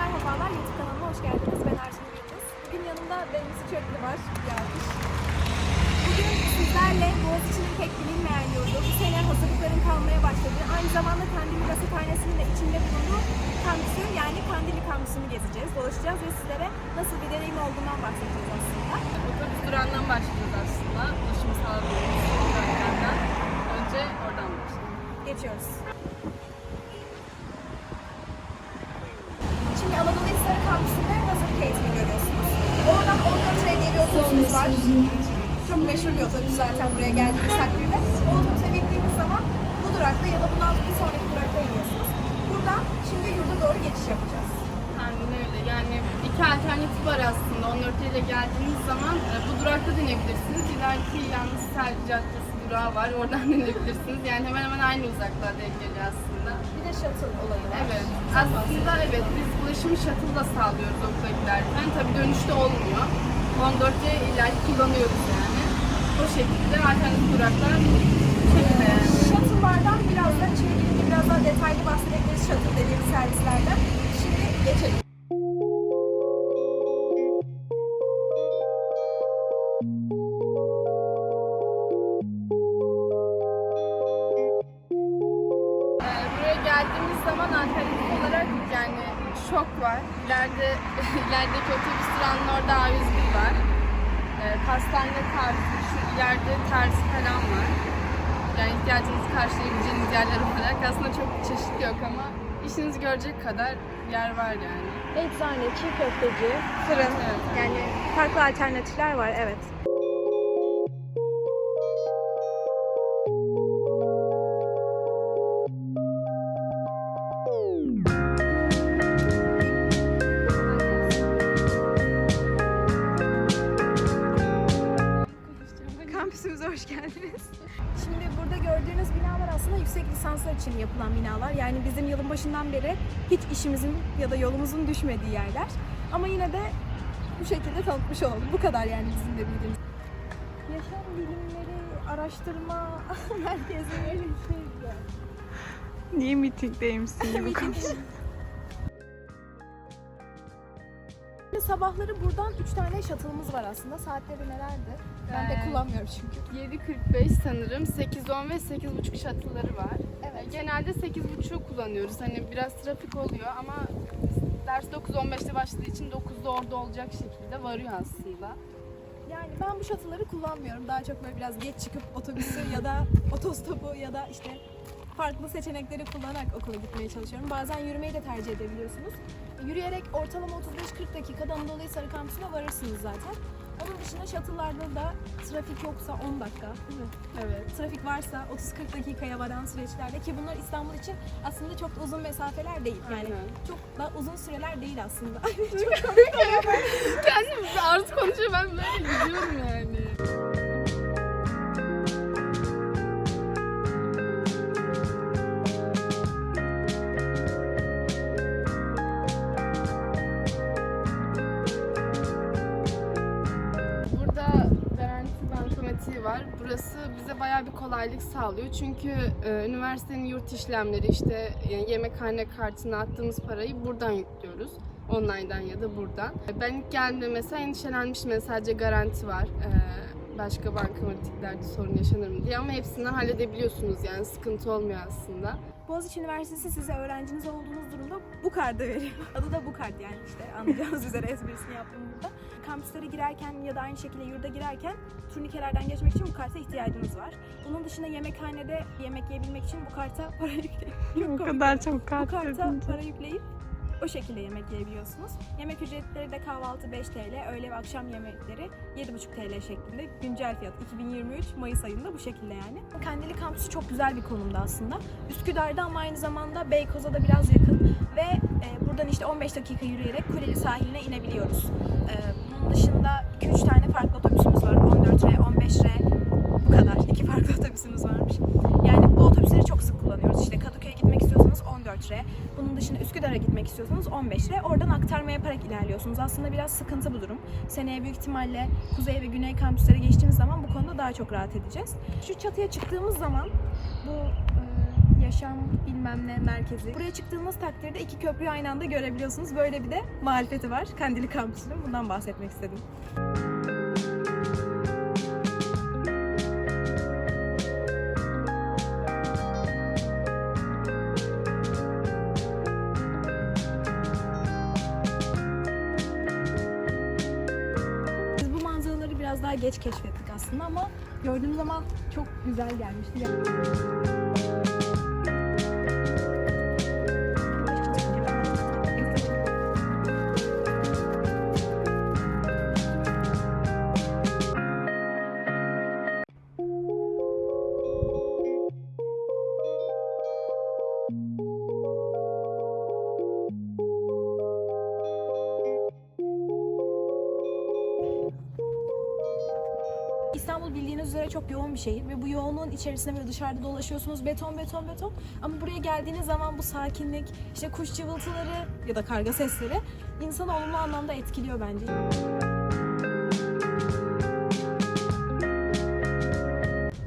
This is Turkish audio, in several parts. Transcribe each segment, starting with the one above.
merhabalar. YouTube kanalıma hoş geldiniz. Ben Arjun Yıldız. Bugün yanımda Deniz Çöklü var. Alkış. Bugün sizlerle Boğaziçi'nin pek bilinmeyen yurdu, bu sene hazırlıkların kalmaya başladığı, aynı zamanda Kandilli Rasathanesi'nin de içinde bulunduğu kampüsü yani Kandilli kampüsünü gezeceğiz, dolaşacağız ve sizlere nasıl bir deneyim olduğundan bahsedeceğiz aslında. Otobüs durağından başlıyoruz aslında. Ulaşım sağlıyoruz duraklardan. Önce oradan başlıyoruz. Geçiyoruz. Şimdi Anadolu Hisarı kampüsünde hazırlık eğitimi görüyorsunuz. Oradan 14 liraya diye bir otobüsümüz var. Çok meşhur bir otobüs zaten buraya geldiğimiz takdirde. O otobüse bindiğimiz zaman bu durakta ya da bundan bir sonraki durakta iniyorsunuz. Buradan şimdi yurda doğru geçiş yapacağız. Aynen öyle. Yani iki alternatif var aslında. 14 ile geldiğiniz zaman e, bu durakta dinebilirsiniz. İleriki yalnız Sel Caddesi durağı var. Oradan dinebilirsiniz. Yani hemen hemen aynı uzaklığa denk geliyor aslında. De shuttle olayı var. Evet. Aslında evet biz ulaşımı shuttle'la sağlıyoruz okula giderken. Tabii dönüşte olmuyor. 14'te ileriki kullanıyoruz yani. O şekilde alternatif duraklar şekilde yani. Shuttle'lardan biraz da girince biraz daha detaylı bahsedebiliriz shuttle dediğimiz servislerden. Şimdi geçelim. Var. İleride ilerideki otobüs durağının orada A101 var. Ee, pastane tarzı, şu ileride tersi falan var. Yani ihtiyacınızı karşılayabileceğiniz yerler olarak aslında çok çeşit yok ama işinizi görecek kadar yer var yani. Eczane, çiğ köfteci, fırın. Evet, evet. Yani farklı alternatifler var evet. Hoş geldiniz. Şimdi burada gördüğünüz binalar aslında yüksek lisanslar için yapılan binalar. Yani bizim yılın başından beri hiç işimizin ya da yolumuzun düşmediği yerler. Ama yine de bu şekilde tanıtmış olalım. Bu kadar yani bizim de bildiğimiz. Yaşam bilimleri, araştırma bir şey. Niye mitingdeymişsin gibi konuş. Şimdi Sabahları buradan 3 tane shuttle'ımız var aslında. Saatleri nelerdi? Ben de Ee, kullanmıyorum çünkü. 7.45 sanırım. 8.10 ve 8.30 shuttle'ları var. Evet. Genelde 8.30'u kullanıyoruz. Hani biraz trafik oluyor ama ders 9.15'te başladığı için 9'da orada olacak şekilde varıyor aslında. Yani ben bu shuttle'ları kullanmıyorum. Daha çok böyle biraz geç çıkıp otobüsü ya da otostopu ya da işte farklı seçenekleri kullanarak okula gitmeye çalışıyorum. Bazen yürümeyi de tercih edebiliyorsunuz. Yürüyerek ortalama 35-40 dakikada Anadolu Hisarı kampüsüne varırsınız zaten. Onun dışında shuttle'larda da trafik yoksa 10 dakika değil mi? Evet. Trafik varsa 30-40 dakikaya varan süreçlerde ki bunlar İstanbul için aslında çok da uzun mesafeler değil. Yani Aynen. çok da uzun süreler değil aslında. Kendim arzu konuşuyor ben böyle gidiyorum yani. Burası bize bayağı bir kolaylık sağlıyor. Çünkü e, üniversitenin yurt işlemleri işte yani yemekhane kartına attığımız parayı buradan yüklüyoruz. Online'dan ya da buradan. Ben ilk geldiğimde mesela endişelenmiştim. Yani sadece garanti var. E, başka bankamatiklerde sorun yaşanır mı diye ama hepsinden halledebiliyorsunuz yani sıkıntı olmuyor aslında. Boğaziçi Üniversitesi size öğrenciniz olduğunuz durumda bu kartı veriyor. Adı da bu kart yani işte anlayacağınız üzere esprisini yaptım burada. Kampüslere girerken ya da aynı şekilde yurda girerken turnikelerden geçmek için bu karta ihtiyacınız var. Bunun dışında yemekhanede yemek yiyebilmek için bu karta para yükleyip o kadar çok bu kart karta edince. para yükleyip o şekilde yemek yiyebiliyorsunuz. Yemek ücretleri de kahvaltı 5 TL, öğle ve akşam yemekleri 7,5 TL şeklinde. Güncel fiyat 2023 Mayıs ayında bu şekilde yani. Kandili kampüsü çok güzel bir konumda aslında. Üsküdar'da ama aynı zamanda Beykoz'a da biraz yakın ve e, buradan işte 15 dakika yürüyerek Kuleli sahiline inebiliyoruz. E, bunun dışında 2-3 tane farklı otobüsümüz var. 14R, 15R bu kadar. İki farklı otobüsümüz varmış. Yani bu otobüsleri çok sık kullanıyoruz. İşte Kadıköy'e gitmek istiyorsanız 14R. Bunun dışında Üsküdar'a gitmek istiyorsanız 15R. Oradan aktarma yaparak ilerliyorsunuz. Aslında biraz sıkıntı bu durum. Seneye büyük ihtimalle Kuzey ve Güney kampüslere geçtiğimiz zaman bu konuda daha çok rahat edeceğiz. Şu çatıya çıktığımız zaman bu e, yaşam bilmem ne merkezi. Buraya çıktığınız takdirde iki köprüyü aynı anda görebiliyorsunuz. Böyle bir de marifeti var Kandili Kampüsü'nün. Bundan bahsetmek istedim. Geç keşfettik aslında ama gördüğüm zaman çok güzel gelmişti. Yani çok yoğun bir şehir ve bu yoğunluğun içerisinde böyle dışarıda dolaşıyorsunuz beton beton beton ama buraya geldiğiniz zaman bu sakinlik işte kuş cıvıltıları ya da karga sesleri insanı olumlu anlamda etkiliyor bence.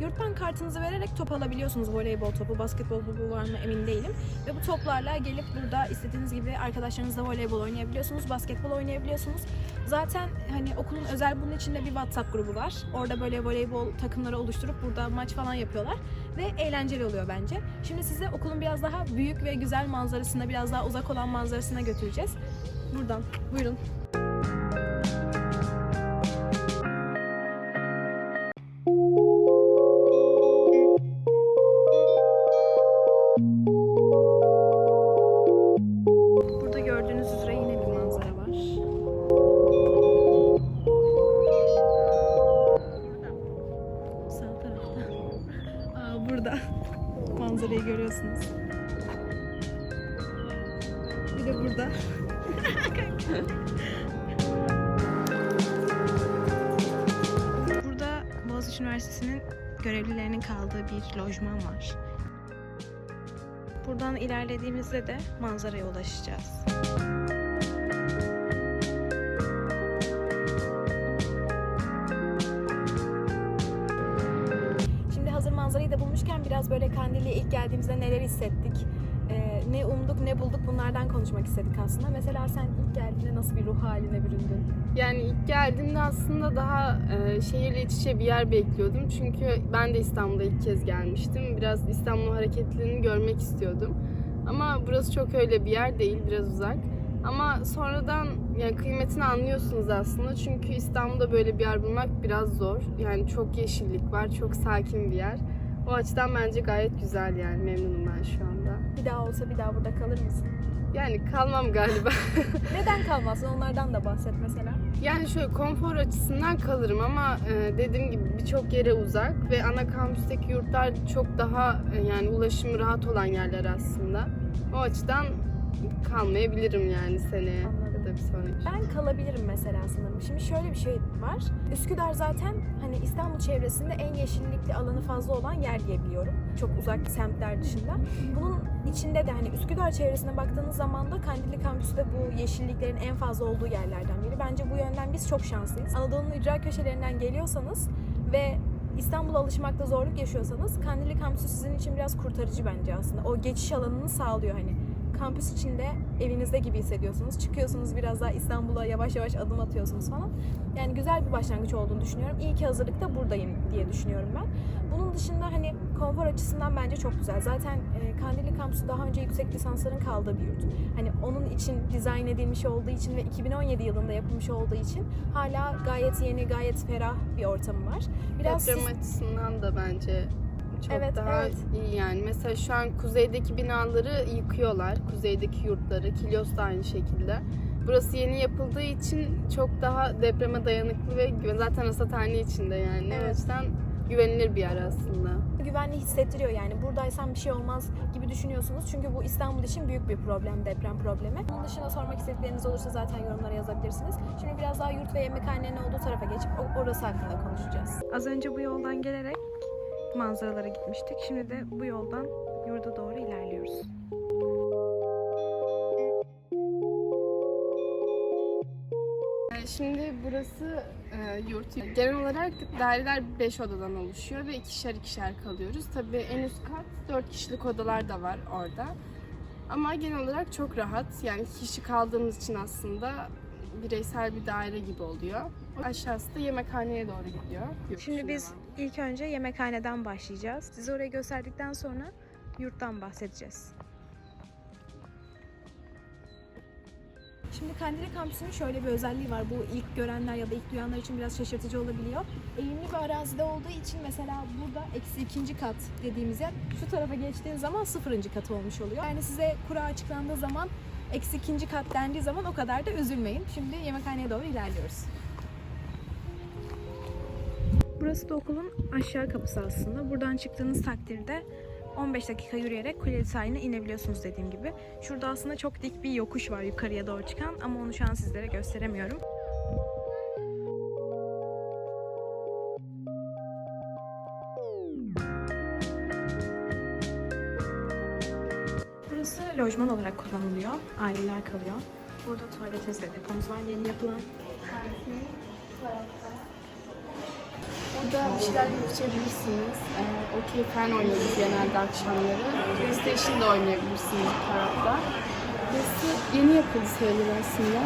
Yurttan kartınızı vererek top alabiliyorsunuz. Voleybol topu, basketbol topu var mı emin değilim. Ve bu toplarla gelip burada istediğiniz gibi arkadaşlarınızla voleybol oynayabiliyorsunuz, basketbol oynayabiliyorsunuz. Zaten hani okulun özel bunun içinde bir WhatsApp grubu var. Orada böyle voleybol takımları oluşturup burada maç falan yapıyorlar. Ve eğlenceli oluyor bence. Şimdi size okulun biraz daha büyük ve güzel manzarasına, biraz daha uzak olan manzarasına götüreceğiz. Buradan. Buyurun. Üniversitesi'nin görevlilerinin kaldığı bir lojman var. Buradan ilerlediğimizde de manzaraya ulaşacağız. Şimdi hazır manzarayı da bulmuşken biraz böyle Kandilli'ye ilk geldiğimizde neler hissettik, ne umduk ne bulduk bunlardan konuşmak istedik aslında. Mesela sen ilk geldiğinde nasıl bir ruh haline büründün? Yani ilk geldiğimde aslında daha e, şehirle iç içe bir yer bekliyordum. Çünkü ben de İstanbul'a ilk kez gelmiştim. Biraz İstanbul hareketlerini görmek istiyordum. Ama burası çok öyle bir yer değil, biraz uzak. Ama sonradan yani kıymetini anlıyorsunuz aslında. Çünkü İstanbul'da böyle bir yer bulmak biraz zor. Yani çok yeşillik var, çok sakin bir yer. O açıdan bence gayet güzel yani memnunum ben şu anda. Bir daha olsa bir daha burada kalır mısın? Yani kalmam galiba. Neden kalmazsın? Onlardan da bahset mesela. Yani şöyle konfor açısından kalırım ama e, dediğim gibi birçok yere uzak ve ana kampüsteki yurtlar çok daha e, yani ulaşımı rahat olan yerler aslında. O açıdan kalmayabilirim yani seneye Anladım. Bir sonraki. Ben kalabilirim mesela sanırım. Şimdi şöyle bir şey var. Üsküdar zaten hani İstanbul çevresinde en yeşillikli alanı fazla olan yer diye biliyorum. Çok uzak semtler dışında. Bunun içinde de hani Üsküdar çevresine baktığınız zaman da Kandilli Kampüsü de bu yeşilliklerin en fazla olduğu yerlerden biri. Bence bu yönden biz çok şanslıyız. Anadolu'nun ücra köşelerinden geliyorsanız ve İstanbul'a alışmakta zorluk yaşıyorsanız Kandilli Kampüsü sizin için biraz kurtarıcı bence aslında. O geçiş alanını sağlıyor hani. Kampüs içinde evinizde gibi hissediyorsunuz. Çıkıyorsunuz biraz daha İstanbul'a yavaş yavaş adım atıyorsunuz falan. Yani güzel bir başlangıç olduğunu düşünüyorum. İyi ki hazırlıkta buradayım diye düşünüyorum ben. Bunun dışında hani konfor açısından bence çok güzel. Zaten e, Kandilli Kampüsü daha önce yüksek lisansların kaldığı bir yurt. Hani onun için dizayn edilmiş olduğu için ve 2017 yılında yapılmış olduğu için hala gayet yeni, gayet ferah bir ortamı var. Biraz Deprem siz- açısından da bence çok Evet, daha evet. iyi yani. Mesela şu an kuzeydeki binaları yıkıyorlar. Kuzeydeki yurtları, Kilyos da aynı şekilde. Burası yeni yapıldığı için çok daha depreme dayanıklı ve zaten rasathane içinde yani. O Evet. yüzden güvenilir bir yer aslında. güvenli hissettiriyor yani buradaysan bir şey olmaz gibi düşünüyorsunuz. Çünkü bu İstanbul için büyük bir problem, deprem problemi. Bunun dışında sormak istedikleriniz olursa zaten yorumlara yazabilirsiniz. Şimdi biraz daha yurt ve yemekhanenin olduğu tarafa geçip o- orası hakkında konuşacağız. Az önce bu yoldan gelerek manzaralara gitmiştik. Şimdi de bu yoldan yurda doğru ilerliyoruz. Şimdi burası e, yurt. Genel olarak daireler 5 odadan oluşuyor ve ikişer ikişer kalıyoruz. Tabii en üst kat 4 kişilik odalar da var orada. Ama genel olarak çok rahat. Yani kişi kaldığımız için aslında bireysel bir daire gibi oluyor. Aşağısı da yemekhaneye doğru gidiyor. Şimdi biz ilk önce yemekhaneden başlayacağız. Size orayı gösterdikten sonra yurttan bahsedeceğiz. Şimdi Kandili Kampüsü'nün şöyle bir özelliği var. Bu ilk görenler ya da ilk duyanlar için biraz şaşırtıcı olabiliyor. Eğimli bir arazide olduğu için mesela burada eksi ikinci kat dediğimiz yer şu tarafa geçtiğin zaman sıfırıncı katı olmuş oluyor. Yani size kura açıklandığı zaman eksi ikinci kat dendiği zaman o kadar da üzülmeyin. Şimdi yemekhaneye doğru ilerliyoruz. Burası da okulun aşağı kapısı aslında. Buradan çıktığınız takdirde 15 dakika yürüyerek Kuleli sahiline inebiliyorsunuz dediğim gibi. Şurada aslında çok dik bir yokuş var yukarıya doğru çıkan ama onu şu an sizlere gösteremiyorum. Lojman olarak kullanılıyor. Aileler kalıyor. Burada tuvaletimiz ve depomuz var yeni yapılan. Burada bir şeyler içebilirsiniz. Ee, okey falan oynuyoruz genelde akşamları. PlayStation da oynayabilirsiniz bu tarafta. Burası yeni yapıldı sayılır aslında.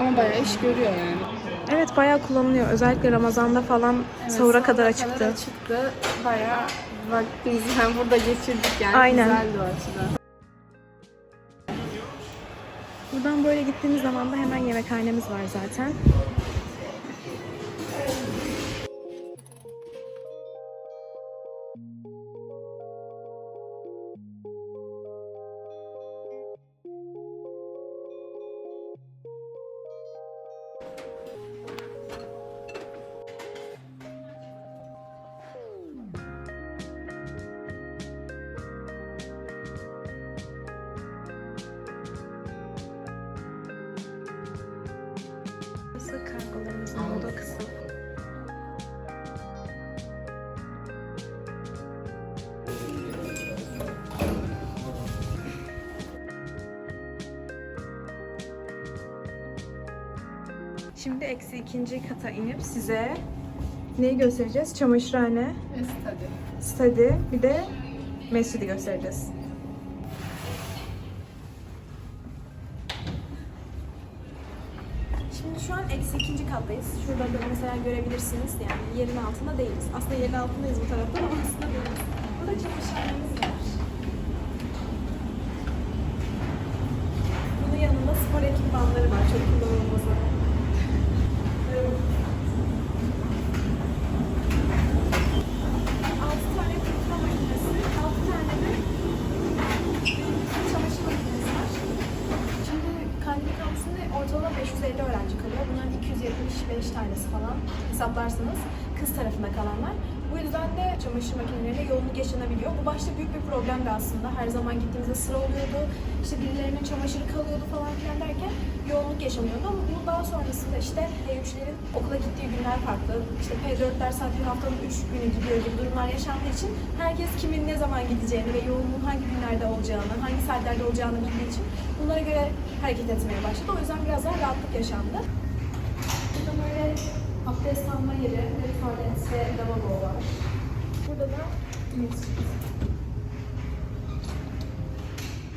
Ama bayağı iş görüyor yani. Evet bayağı kullanılıyor. Özellikle Ramazan'da falan Evet, sahura kadar açıktı. açıktı. Bayağı vaktimizi hem burada geçirdik yani. Aynen. Güzeldi o açıdan. Yemekhanemiz var zaten. Şimdi eksi ikinci kata inip size neyi göstereceğiz? Çamaşırhane, study. study, bir de mescidi göstereceğiz. Şimdi şu an eksi ikinci kattayız. Şurada da mesela görebilirsiniz. Yani yerin altında değiliz. Aslında yerin altındayız bu tarafta ama aslında değiliz. Burada çamaşırhanemiz var. Bunun yanında spor ekipmanları var. Çok kullanılmaz ama. 350 öğrenci kalıyor. Bunların 275 tanesi falan hesaplarsanız kız tarafında kalanlar. Bu yüzden de çamaşır makinelerine yoğunluk yaşanabiliyor. Bu başta büyük bir problemdi aslında. Her zaman gittiğimizde sıra oluyordu. İşte birilerinin çamaşırı kalıyordu falan filan derken yoğunluk yaşanıyordu. Ama bu daha sonrasında işte P3'lerin okula gittiği günler farklı. İşte P4'ler sadece haftanın 3 günü gidiyor gibi durumlar yaşandığı için herkes kimin ne zaman gideceğini ve yoğunluğun hangi günlerde olacağını, hangi saatlerde olacağını bildiği için bunlara göre hareket etmeye başladı. O yüzden biraz daha rahatlık yaşandı. Burada böyle abdest alma yeri ve tuvalet ve lavabo var. Burada da mescid.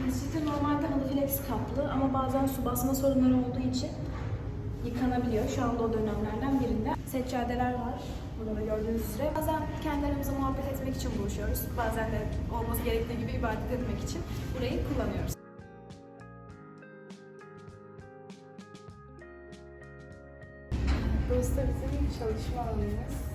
Mescidde normalde halı flex kaplı ama bazen su basma sorunları olduğu için yıkanabiliyor. Şu anda o dönemlerden birinde. Seccadeler var. Burada da gördüğünüz üzere. Bazen kendi aramızda muhabbet etmek için buluşuyoruz. Bazen de olması gerektiği gibi ibadet etmek için burayı kullanıyoruz. Çalışma alanımız.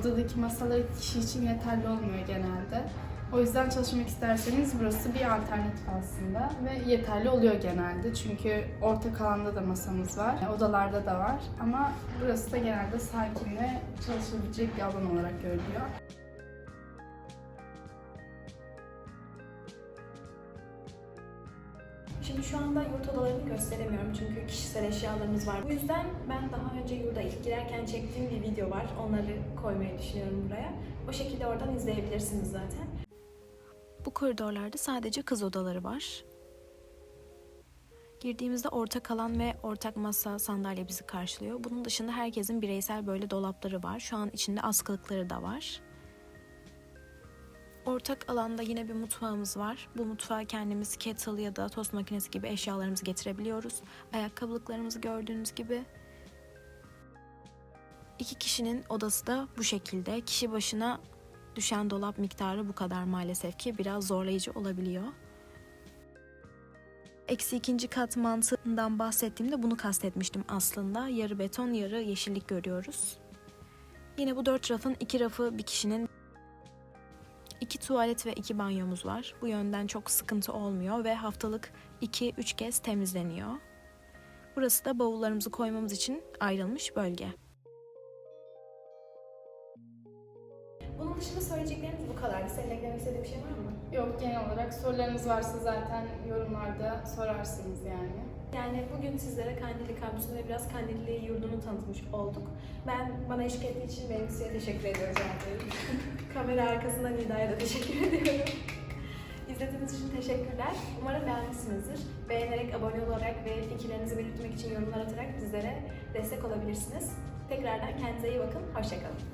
Odadaki masalar iki kişi için yeterli olmuyor genelde. O yüzden çalışmak isterseniz burası bir alternatif aslında ve yeterli oluyor genelde. Çünkü ortak alanda da masamız var, odalarda da var ama burası da genelde sakin ve çalışılabilecek bir alan olarak görülüyor. Şimdi şu anda yurt odalarını gösteremiyorum çünkü kişisel eşyalarımız var. Bu yüzden ben daha önce yurda ilk girerken çektiğim bir video var. Onları koymayı düşünüyorum buraya. O şekilde oradan izleyebilirsiniz zaten. Bu koridorlarda sadece kız odaları var. Girdiğimizde ortak alan ve ortak masa sandalye bizi karşılıyor. Bunun dışında herkesin bireysel böyle dolapları var. Şu an içinde askılıkları da var. Ortak alanda yine bir mutfağımız var. Bu mutfağa kendimiz kettle ya da tost makinesi gibi eşyalarımızı getirebiliyoruz. Ayakkabılıklarımızı gördüğünüz gibi. İki kişinin odası da bu şekilde. Kişi başına düşen dolap miktarı bu kadar maalesef ki biraz zorlayıcı olabiliyor. Eksi ikinci kat mantığından bahsettiğimde bunu kastetmiştim aslında. Yarı beton yarı yeşillik görüyoruz. Yine bu dört rafın iki rafı bir kişinin İki tuvalet ve iki banyomuz var. Bu yönden çok sıkıntı olmuyor ve haftalık 2-3 kez temizleniyor. Burası da bavullarımızı koymamız için ayrılmış bölge. Bunun dışında söyleyeceklerimiz bu kadar. Senin eklemek istediğin bir şey var mı? Yok genel olarak sorularınız varsa zaten yorumlarda sorarsınız yani. Yani bugün sizlere Kandilli Kampüsü'nü ve biraz Kandilli yurdunu tanıtmış olduk. Ben bana eşlik ettiği için Bengisu'ya teşekkür ediyorum. Kamera arkasından Nida'ya da teşekkür ediyorum. İzlediğiniz için teşekkürler. Umarım beğenmişsinizdir. Beğenerek, abone olarak ve fikirlerinizi belirtmek için yorumlar atarak bizlere destek olabilirsiniz. Tekrardan kendinize iyi bakın. Hoşçakalın.